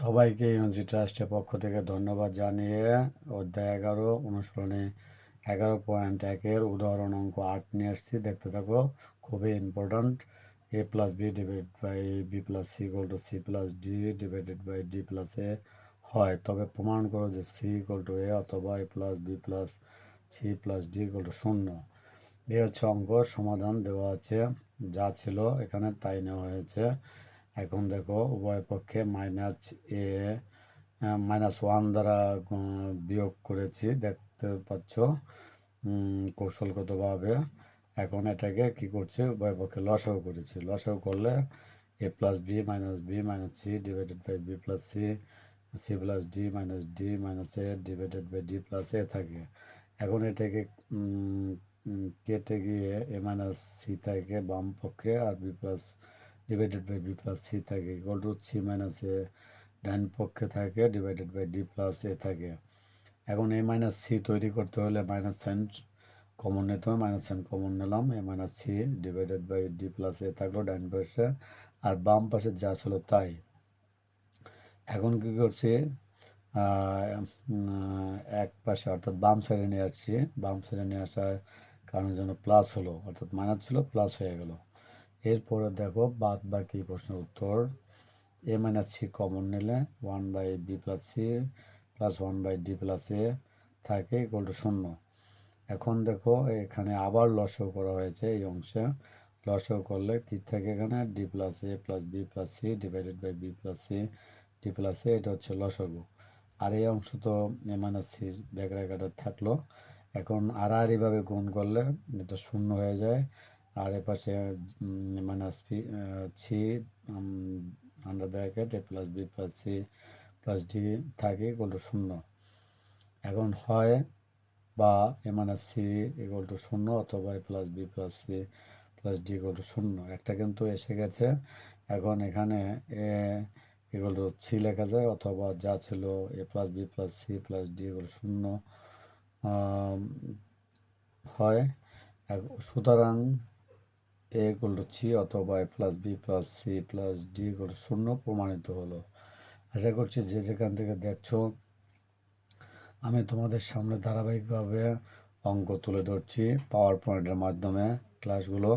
সবাইকে ইউনিভার্সিটি ট্রাস্টের পক্ষ থেকে ধন্যবাদ জানিয়ে অধ্যায় এগারো অনুসরণে এগারো পয়েন্ট একের উদাহরণ অঙ্ক আট নিয়ে আসছি দেখতে থাকো, খুবই important A plus B divide by B plus C equal to C plus D divided by D plus A হয়। তবে প্রমাণ করো যে সি ইকুয়াল টু এ অথবা A plus B plus C plus D equal to শূন্য। এই হচ্ছে অঙ্ক, সমাধান দেওয়া আছে, যা ছিল এখানে, তাই নেওয়া হয়েছে। এখন দেখো, উভয় পক্ষে মাইনাস এ মাইনাস ওয়ান দ্বারা বিয়োগ করেছি, দেখতে পাচ্ছ কৌশলগতভাবে। এখন এটাকে কি করছে, উভয় পক্ষে লসাও করেছি। লসাও করলে A plus B minus B minus C divided by B plus C C plus D minus D minus A divided by D plus A থাকে। এখন এটাকে কেটে গিয়ে এ মাইনাস সি থাকে বাম পক্ষে আর B plus divided by B plus C থাকে equal to C minus A ডান পক্ষে থাকে divided by D plus A থাকে। এখন এ মাইনাস সি তৈরি করতে হলে মাইনাস সাইন কমন নিতে হবে মাইনাস সাইন কমন নিলাম A minus C divided by D plus A থাকল ডান পাশে, আর বাম পাশে যা ছিল তাই। এখন কি করছি? এক পাশে, অর্থাৎ বাম সাইডে নিয়ে আসছি, বাম সাইডে নিয়ে আসার কারণের জন্য প্লাস হলো, অর্থাৎ মাইনাস ছিল প্লাস হয়ে গেল। এরপরে দেখো বাদ বাকি প্রশ্নের উত্তর। এ মাইনাস সি কমন নিলে one by B plus C plus one by D plus A থাকে ইকুয়াল শূন্য। এখন দেখো এখানে আবার লসও করা হয়েছে এই অংশে। লসও করলে কি থাকে এখানে? D plus A plus B plus C divided by B plus C D plus A এটা হচ্ছে লসগু। আর এই অংশ তো এ মাইনাস সি ব্যাক রেখাটা থাকল। এখন আড়াআড়িভাবে গুণ করলে এটা শূন্য হয়ে যায়। আর এ পাশে minus P C under bracket A plus B plus C plus D থাকে ইকুয়াল টু শূন্য। এখন হয় বা A minus C equal to শূন্য অথবা A plus B plus C plus D equal to শূন্য। একটা কিন্তু এসে গেছে। এখন এখানে এ ইকুয়াল টু সি লেখা যায় অথবা যা ছিল A plus B plus C plus D equal শূন্য হয়। সুতরাং এ ইকুয়াল টু সি অথবা A plus B plus C plus D equal শূন্য প্রমাণিত হলো। আশা করছি যে যেখান থেকে দেখছ, আমি তোমাদের সামনে ধারাবাহিকভাবে অঙ্ক তুলে ধরছি। পাওয়ার পয়েন্টের মাধ্যমে ক্লাসগুলো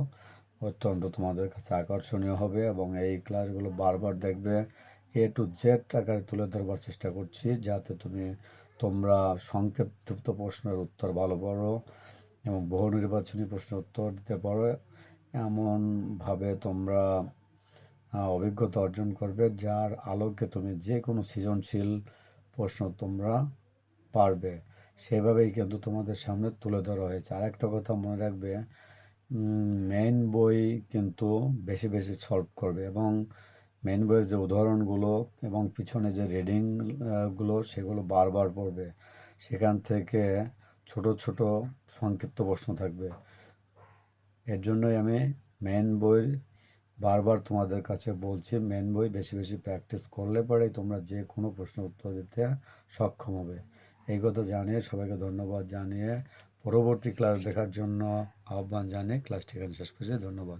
অত্যন্ত তোমাদের কাছে আকর্ষণীয় হবে এবং এই ক্লাসগুলো বারবার দেখবে। এ টু জেড আকারে তুলে ধরবার চেষ্টা করছি যাতে তুমি, তোমরা সংক্ষিপ্ত প্রশ্নের উত্তর ভালো পারো এবং বহু নির্বাচনী প্রশ্নের উত্তর দিতে পারো। এমনভাবে তোমরা অভিজ্ঞতা অর্জন করবে, যার আলোকে তুমি যে কোনো সৃজনশীল প্রশ্ন তোমরা পারবে। সেভাবেই কিন্তু তোমাদের সামনে তুলে ধরা হয়েছে। আরেকটা কথা মনে রাখবে মেইন বই কিন্তু বেশি বেশি সলভ করবে এবং মেইন বইয়ের যে উদাহরণগুলো এবং পিছনে যে রিডিংগুলো সেগুলো বারবার পড়বে। সেখান থেকে ছোট ছোট সংক্ষিপ্ত প্রশ্ন থাকবে। এর জন্যই আমি মেন বই বারবার তোমাদের কাছে বলছি মেন বই বেশি বেশি প্র্যাকটিস করলে পরেই তোমরা যে কোনো প্রশ্ন উত্তর দিতে সক্ষম হবে। এই কথা জানিয়ে সবাইকে ধন্যবাদ জানিয়ে পরবর্তী ক্লাস দেখার জন্য আহ্বান জানিয়ে ক্লাসটি এখানে শেষ করছি। ধন্যবাদ।